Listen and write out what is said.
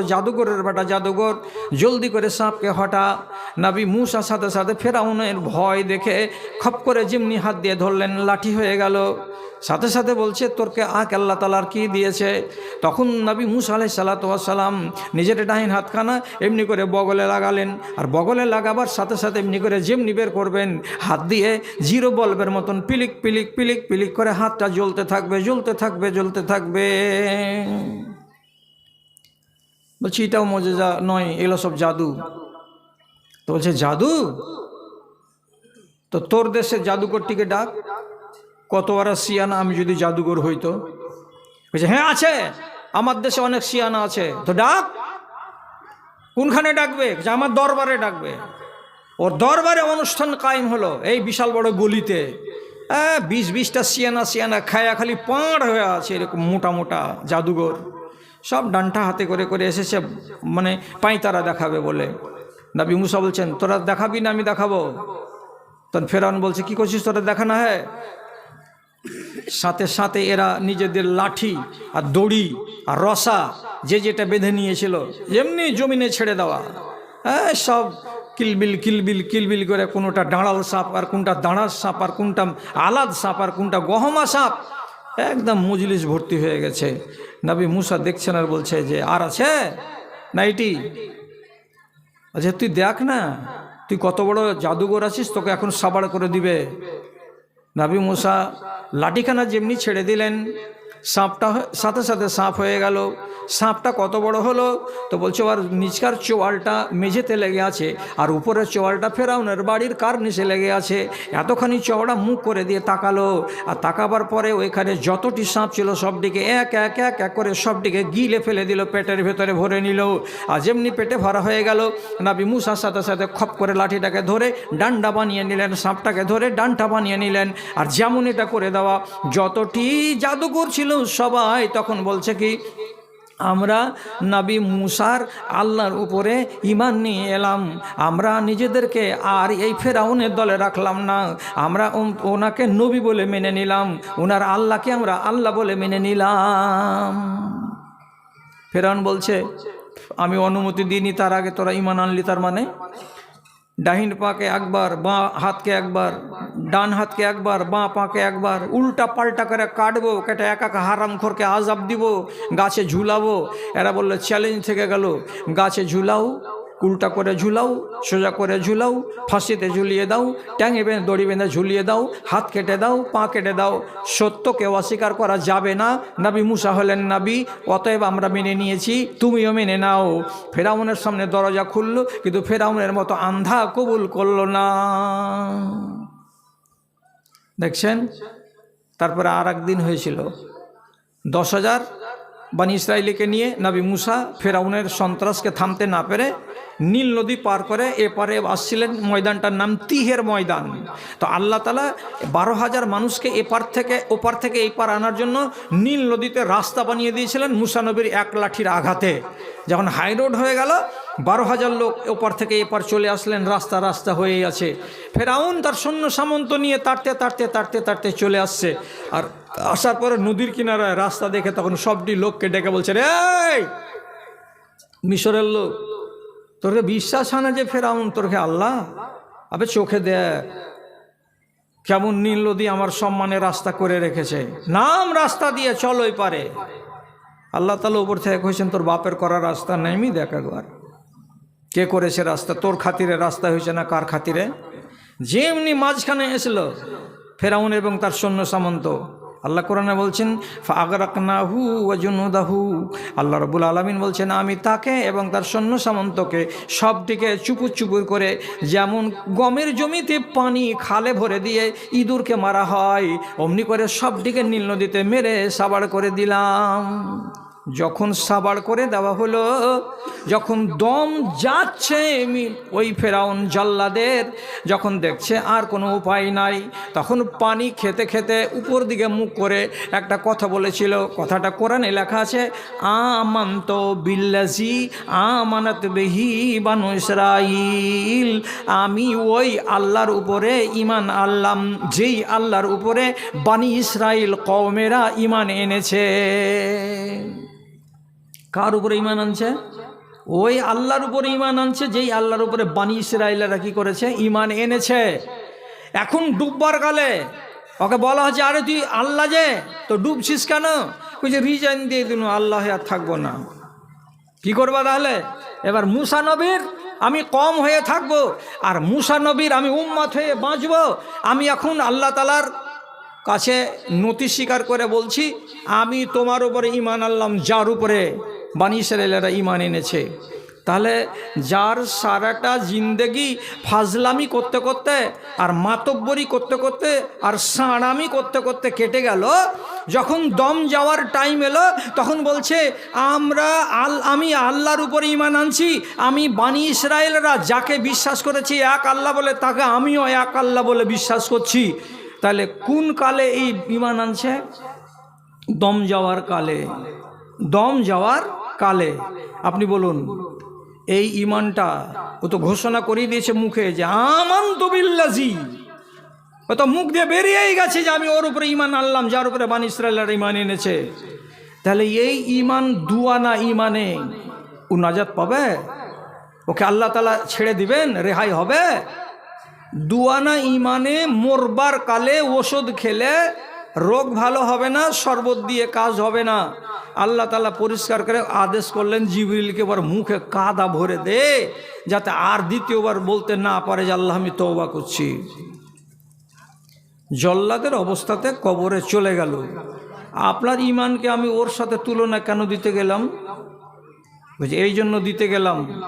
জাদুঘরের বেটা জাদুঘর। জলদি করে সাপকে হটা। নাবি মুসার সাথে সাথে ফেরাউনের ভয় দেখে খপ করে জিমনি হাত দিয়ে ধরলেন, লাঠি হয়ে গেল। সাথে সাথে বলছে, তোরকে আক আল্লাহ তালার কি দিয়েছে? তখন নবী মুসা আলাই সাল্লাতাম নিজের ডাহিন হাতখানা এমনি করে বগলে লাগালেন। আর বগলে লাগাবার সাথে সাথে এমনি করে যেমনি বের করবেন। হাত দিয়ে জিরো বল্বের মতন পিলিক পিলিক পিলিক পিলিক করে হাতটা জ্বলতে থাকবে জ্বলতে থাকবে জ্বলতে থাকবে। বলছি এটাও মজা নয়, এগুলো সব জাদু। তো বলছে, জাদু? তো তোর দেশে জাদুকরটিকে ডাক। কত ওরা সিয়ানা, আমি যদি জাদুঘর হইতো বলছে হ্যাঁ আছে। আমার দেশে অনেক সিয়ানা আছে। তো ডাক। কোনখানে ডাকবে? যে আমার দরবারে ডাকবে। ওর দরবারে অনুষ্ঠান কায়েম হলো এই বিশাল বড় গলিতে। হ্যাঁ বিশ বিশটা সিয়ানা সিয়ানা খায়া খালি পাঁড় হয়ে আছে এরকম মোটা মোটা জাদুঘর। সব ডান্টা হাতে করে করে এসেছে মানে পাঁইতারা দেখাবে বলে। নাবি মুসা বলছেন, তোরা দেখাবি না, আমি দেখাবো। তখন ফেরাউন বলছে, কি করছিস? তোরা দেখা না হ্যাঁ? সাথে সাথে এরা নিজেদের লাঠি আর দড়ি আর রসা যে যেটা বেঁধে নিয়েছিল, এমনি জমিনে ছেড়ে দেওয়া। হ্যাঁ সব কিলবিল কিলবিল কিলবিল করে কোনোটা ডাঁড়াল সাপ আর কোনটা দাঁড়ার সাপ আর কোনটা আলাদ সাপ আর কোনটা গহমা সাপ একদম মজলিস ভর্তি হয়ে গেছে। নবী মুসা দেখছেন আর বলছে যে, আর আছে? নাইটি? আচ্ছা তুই দেখ না, তুই কত বড় জাদুঘর আছিস, তোকে এখন সাবাড় করে দিবে। নাবি মুসা লাঠিখানা যেমনি ছেড়ে দিলেন সাপটা সাথে সাথে সাপ হয়ে গেল। সাপটা কত বড় হলো? তো বলছে, ওর নিচকার চোয়ালটা মেঝেতে লেগে আছে আর উপরের চোয়ালটা ফেরাউনের বাড়ির কার নিচে লেগে আছে? এতখানি চওড়া মুখ করে দিয়ে তাকালো। আর তাকাবার পরে ওইখানে যতটি সাপ ছিল সবটিকে এক এক এক এক করে সবটিকে গিলে ফেলে দিল, পেটের ভেতরে ভরে নিল। আর যেমনি পেটে ভরা হয়ে গেল, নাবি মুসার সাথে সাথে খপ করে লাঠিটাকে ধরে ডান্ডা বানিয়ে নিলেন, সাপটাকে ধরে ডান্ডা বানিয়ে নিলেন। আর যেমন এটা করে দেওয়া, যতটি জাদুঘর ছিল সবাই তখন বলছে কি, আমরা নবী মুসার আল্লাহর উপরে ইমান নিয়ে এলাম। আমরা নিজেদেরকে আর এই ফেরাউনের দলে রাখলাম না। আমরা ওনাকে নবী বলে মেনে নিলাম। ওনার আল্লাহকে আমরা আল্লাহ বলে মেনে নিলাম। ফেরাউন বলছে, আমি অনুমতি দিইনি, তার আগে তোরা ইমান আনলি, তার মানে? ডাহিন পাকে একবার, বাঁ হাতকে একবার, ডান হাতকে একবার, বাঁ পাকে একবার, উল্টা পাল্টা করে কাটবো, কেটে এক একা হারাম খোরকে আজাব দিব, গাছে ঝুলাবো। এরা বলল চ্যালেঞ্জ থেকে গেল, গাছে ঝুলাও উল্টা করে ঝুলাও, সোজা করে ঝুলাও, ফাঁসিতে ঝুলিয়ে দাও, ট্যাঙে বেঁধে, দড়ি বেঁধে ঝুলিয়ে দাও, হাত কেটে দাও, পা কেটে দাও। সত্যকে অস্বীকার করা যাবে না। নাবি মুসা হলেন নাবি, অতএব আমরা মেনে নিয়েছি, তুমিও মেনে নাও। ফেরাউনের সামনে দরজা খুললো, কিন্তু ফেরাউনের মতো আন্ধা কবুল করল না। দেখছেন? তারপরে আর দিন হয়েছিল। দশ হাজার বানি ইসরায়েলিকে নিয়ে নবী মুসা ফেরাউনের সন্ত্রাসকে থামতে না পেরে নীল নদী পার করে এপারে আসছিলেন ময়দানটার নাম তিহের ময়দান। তো আল্লাহ তালা বারো হাজার মানুষকে এপার থেকে, ওপার থেকে এই পার আনার জন্য নীল নদীতে রাস্তা বানিয়ে দিয়েছিলেন মুসানবীর এক লাঠির আঘাতে। যখন হাই রোড হয়ে গেল, বারো হাজার লোক ওপার থেকে এপার চলে আসলেন, রাস্তা রাস্তা হয়েই আছে। ফেরাউন তার সৈন্য সামন্ত নিয়ে তাড়তে তাড়তে তাড়তে তাড়তে চলে আসছে। আর আসার পরে নদীর কিনারায় রাস্তা দেখে তখন সবটি লোককে ডেকে বলছে, রে মিশরের লোক তোরকে বিশ্বাস হয় না যে ফেরাউন তোরকে আল্লাহ? আবে চোখে দেখ। কেমন নীল নদী আমার সম্মানে রাস্তা করে রেখেছে। নাম রাস্তা দিয়ে চলোই পারে। আল্লাহ তালা উপর থেকে কইছেন, তোর বাপের করা রাস্তা নেমই দেখ একবার। কে করেছে রাস্তা? তোর খাতিরে রাস্তা হয়েছে না কার খাতিরে? যেমনি মাঝখানে এসল, ফেরাউন এবং তার সৈন্য সামন্ত। আল্লাহ কোরআনে বলছেন, ফাগরাকনাহু ওয়াজুনুদাহু আল্লাহ রবুল আলমিন বলছেন, আমি তাকে এবং তার সৈন্য সামন্তকে সবটিকে চুপুর চুপুর করে যেমন গমের জমিতে পানি খালে ভরে দিয়ে ইঁদুরকে মারা হয়, অমনি করে সবটিকে নীল নদীতে মেরে সাবাড় করে দিলাম। যখন সাবার করে দেওয়া হলো, যখন দম যাচ্ছে ওই ফেরাউন জাল্লাদের, যখন দেখছে আর কোনো উপায় নাই, তখন পানি খেতে খেতে উপর দিকে মুখ করে একটা কথা বলেছিল। কথাটা কোরআনে লেখা আছে, আমান্ত বিল্লাজি আমানত বেহি বানু ইসরাইল আমি ওই আল্লাহর উপরে ইমান আল্লাম যেই আল্লাহর উপরে বানি ইসরাইল কওমেরা ইমান এনেছে। কার উপরে ইমান আনছে? ওই আল্লাহর উপরে ইমান আনছে, যেই আল্লাহর উপরে বানি ইসরায়েলেরা কি করেছে? ইমান এনেছে। এখন ডুববার কালে ওকে বলা হচ্ছে, আরে তুই আল্লাহ যে, তো ডুবছিস কেন? যে, রিজাইন দিয়ে দিন, আল্লাহ আর থাকব না। কি করবা তাহলে? এবার মুসা নবীর, আমি কম হয়ে থাকব, আর মুসা নবীর আমি উম্মত হয়ে বাঁচবো। আমি এখন আল্লাহ তালার কাছে নতি স্বীকার করে বলছি, আমি তোমার উপরে ইমান আনলাম, যার উপরে? বানি ইমান এনেছে। তাহলে যার সারাটা জিন্দেগি ফাজলামি করতে করতে আর মাতব্বরি করতে করতে আর সাঁড়ামি করতে করতে কেটে গেল, যখন দম যাওয়ার টাইম এলো, তখন বলছে, আমরা আল, আমি আল্লাহর উপরে ইমান আনছি, আমি বানি ইসরায়েলরা যাকে বিশ্বাস করেছি এক আল্লাহ বলে, তাকে আমিও এক আল্লাহ বলে বিশ্বাস করছি। তাহলে কোন কালে এই ইমান আনছে? দম যাওয়ার কালে। দম যাওয়ার কালে, আপনি বলুন, এই ইমানটা ও তো ঘোষণা করিয়ে দিয়েছে মুখে যে আমান তবিল্লাজি ও তো মুখ দিয়ে বেরিয়েই গেছে যে, আমি ওর উপরে ইমান আনলাম, যার উপরে বান ইসরায়েলের ইমান এনেছে। তাহলে এই ইমান দুয়ানা ইমানে ও নাজাত পাবে? ওকে আল্লাহ তালা ছেড়ে দিবেন? রেহাই হবে? দুয়ানা ইমানে মরবার কালে ওষুধ খেলে রোগ ভালো হবে না, শরবত দিয়ে কাজ হবে না। আল্লাহ তালা পরিষ্কার করে আদেশ করলেন, জিবরিলকে এবার মুখে কাদা ভরে দে, যাতে আর দ্বিতীয়বার বলতে না পারে যে, আল্লাহ, আমি তওবা করছি। জল্লাদের অবস্থাতে কবরে চলে গেল। আপনার ইমানকে আমি ওর সাথে তুলনা কেন দিতে গেলাম? এই জন্য দিতে গেলাম।